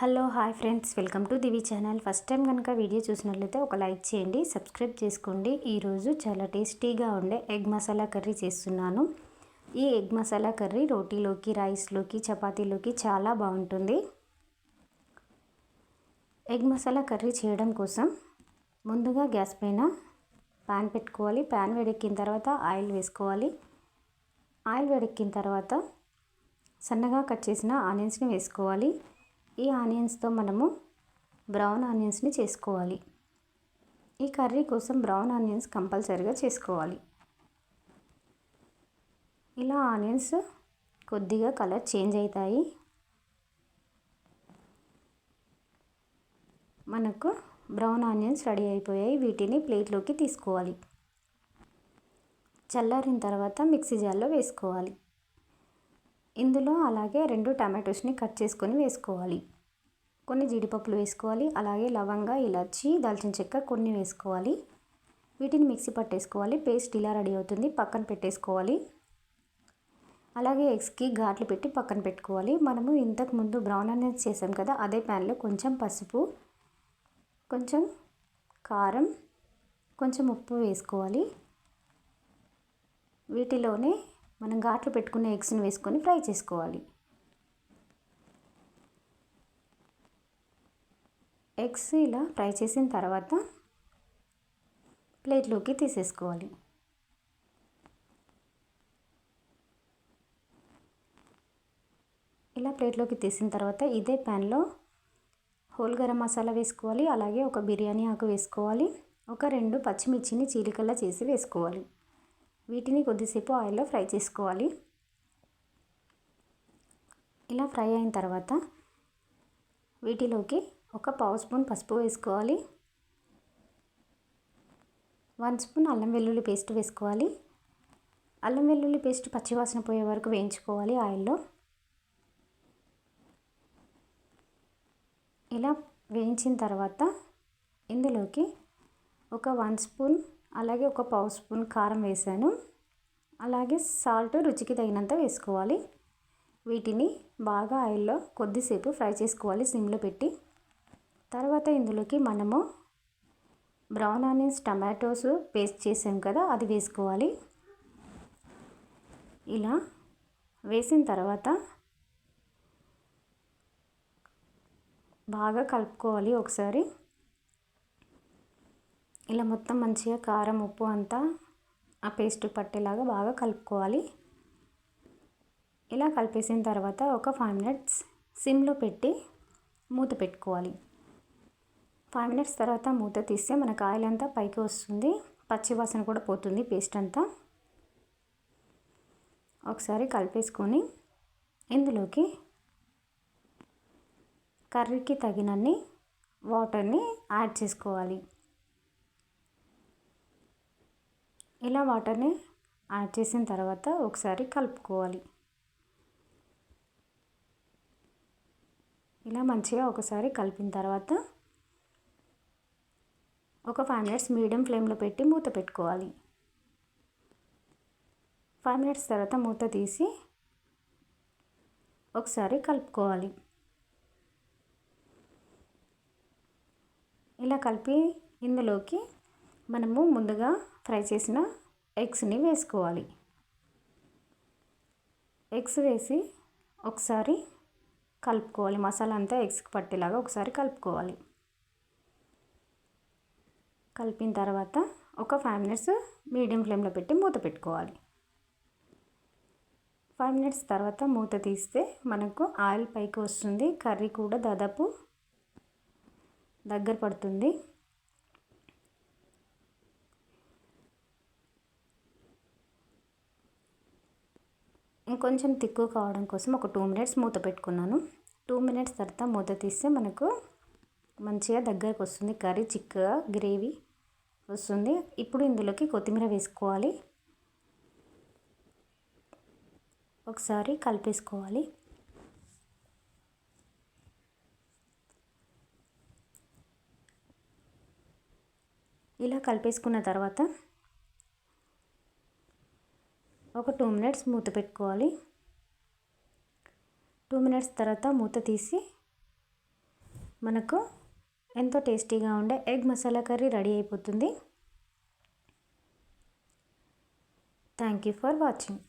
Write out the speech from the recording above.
Hello hi friends. Welcome to Divi channel. First time కనుక video చూసినట్లయితే ఒక like చేయండి సబ్స్క్రైబ్ చేసుకోండి. ఈరోజు చాలా టేస్టీగా ఉండే ఎగ్ మసాలా కర్రీ చేస్తున్నాను. ఈ ఎగ్ మసాలా కర్రీ రోటీలోకి రైస్లోకి చపాతీలోకి చాలా బాగుంటుంది. ఎగ్ మసాలా కర్రీ చేయడం కోసం ముందుగా గ్యాస్ పైన ప్యాన్ పెట్టుకోవాలి. ప్యాన్ వేడెక్కిన తర్వాత ఆయిల్ వేసుకోవాలి. ఆయిల్ వేడెక్కిన తర్వాత సన్నగా కట్ చేసిన ఆనియన్స్ని వేసుకోవాలి. ఈ ఆనియన్స్తో మనము బ్రౌన్ ఆనియన్స్ని చేసుకోవాలి. ఈ కర్రీ కోసం బ్రౌన్ ఆనియన్స్ కంపల్సరీగా చేసుకోవాలి. ఇలా ఆనియన్స్ కొద్దిగా కలర్ చేంజ్ అవుతాయి. మనకు బ్రౌన్ ఆనియన్స్ రెడీ అయిపోయాయి. వీటిని ప్లేట్లోకి తీసుకోవాలి. చల్లారిన తర్వాత మిక్సీ జార్లో వేసుకోవాలి. ఇందులో అలాగే రెండు టమాటోస్ని కట్ చేసుకొని వేసుకోవాలి. కొన్ని జీడిపప్పులు వేసుకోవాలి అలాగే లవంగా ఇలాచి దాల్చిన చెక్క కొన్ని వేసుకోవాలి. వీటిని మిక్సీ పట్టేసుకోవాలి పేస్ట్ ఇలా రెడీ అవుతుంది పక్కన పెట్టేసుకోవాలి. అలాగే ఎగ్స్కి ఘాట్లు పెట్టి పక్కన పెట్టుకోవాలి. మనము ఇంతకుముందు బ్రౌన్ అనేది చేసాం కదా అదే ప్యాన్లో కొంచెం పసుపు కొంచెం కారం కొంచెం ఉప్పు వేసుకోవాలి. వీటిలోనే మనం ఘాట్లు పెట్టుకున్న ఎగ్స్ని వేసుకొని ఫ్రై చేసుకోవాలి. ఎగ్స్ ఇలా ఫ్రై చేసిన తర్వాత ప్లేట్లోకి తీసేసుకోవాలి. ఇలా ప్లేట్లోకి తీసిన తర్వాత ఇదే ప్యాన్లో హోల్ గరం మసాలా వేసుకోవాలి. అలాగే ఒక బిర్యానీ ఆకు వేసుకోవాలి. ఒక రెండు పచ్చిమిర్చిని చీలికల్లా చేసి వేసుకోవాలి. వీటిని కొద్దిసేపు ఆయిల్లో ఫ్రై చేసుకోవాలి. ఇలా ఫ్రై అయిన తర్వాత వీటిలోకి ఒక పావు స్పూన్ పసుపు వేసుకోవాలి. వన్ స్పూన్ అల్లం వెల్లుల్లి పేస్ట్ వేసుకోవాలి. అల్లం వెల్లుల్లి పేస్ట్ పచ్చివాసన పోయే వరకు వేయించుకోవాలి ఆయిల్లో. ఇలా వేయించిన తర్వాత ఇందులోకి ఒక వన్ స్పూన్ అలాగే ఒక పావు స్పూన్ కారం వేసాను. అలాగే సాల్ట్ రుచికి తగినంత వేసుకోవాలి. వీటిని బాగా ఆయిల్లో కొద్దిసేపు ఫ్రై చేసుకోవాలి సిమ్లో పెట్టి. తర్వాత ఇందులోకి మనము బ్రౌన్ ఆనియన్స్ టమాటోస్ పేస్ట్ చేసాం కదా అది వేసుకోవాలి. ఇలా వేసిన తర్వాత బాగా కలుపుకోవాలి ఒకసారి. ఇలా మొత్తం మంచిగా కారం ఉప్పు అంతా ఆ పేస్ట్ పట్టేలాగా బాగా కలుపుకోవాలి. ఇలా కలిపేసిన తర్వాత ఒక ఫైవ్ మినిట్స్ సిమ్లో పెట్టి మూత పెట్టుకోవాలి. ఫైవ్ మినిట్స్ తర్వాత మూత తీస్తే మనకు ఆయిల్ అంతా పైకి వస్తుంది. పచ్చివాసన కూడా పోతుంది పేస్ట్ అంతా. ఒకసారి కలిపేసుకొని ఇందులోకి కర్రీకి తగినన్ని వాటర్ని యాడ్ చేసుకోవాలి. ఇలా వాటర్ని యాడ్ చేసిన తర్వాత ఒకసారి కలుపుకోవాలి. ఇలా మంచిగా ఒకసారి కలిపిన తర్వాత ఒక ఫైవ్ మినిట్స్ మీడియం ఫ్లేమ్లో పెట్టి మూత పెట్టుకోవాలి. ఫైవ్ మినిట్స్ తర్వాత మూత తీసి ఒకసారి కలుపుకోవాలి. ఇలా కలిపి ఇందులోకి మనము ముందుగా ఫ్రై చేసిన ఎగ్స్ని వేసుకోవాలి. ఎగ్స్ వేసి ఒకసారి కలుపుకోవాలి. మసాలా అంతా ఎగ్స్కి పట్టేలాగా ఒకసారి కలుపుకోవాలి. కలిపిన తర్వాత ఒక ఫైవ్ మినిట్స్ మీడియం ఫ్లేమ్లో పెట్టి మూత పెట్టుకోవాలి. ఫైవ్ మినిట్స్ తర్వాత మూత తీస్తే మనకు ఆయిల్ పైకి వస్తుంది. కర్రీ కూడా దాదాపు దగ్గర పడుతుంది. ఇంకొంచెం తిక్కువ కావడం కోసం ఒక టూ మినిట్స్ మూత పెట్టుకున్నాను. టూ మినిట్స్ తర్వాత మూత తీస్తే మనకు మంచిగా దగ్గరకు వస్తుంది. కర్రీ చిక్కగా గ్రేవీ వస్తుంది. ఇప్పుడు ఇందులోకి కొత్తిమీర వేసుకోవాలి. ఒకసారి కలిపేసుకోవాలి. ఇలా కలిపేసుకున్న తర్వాత ఒక టూ మినిట్స్ మూత పెట్టుకోవాలి. టూ మినిట్స్ తర్వాత మూత తీసి మనకు ఎంతో టేస్టీగా ఉండే ఎగ్ మసాలా కర్రీ రెడీ అయిపోతుంది. Thank you for watching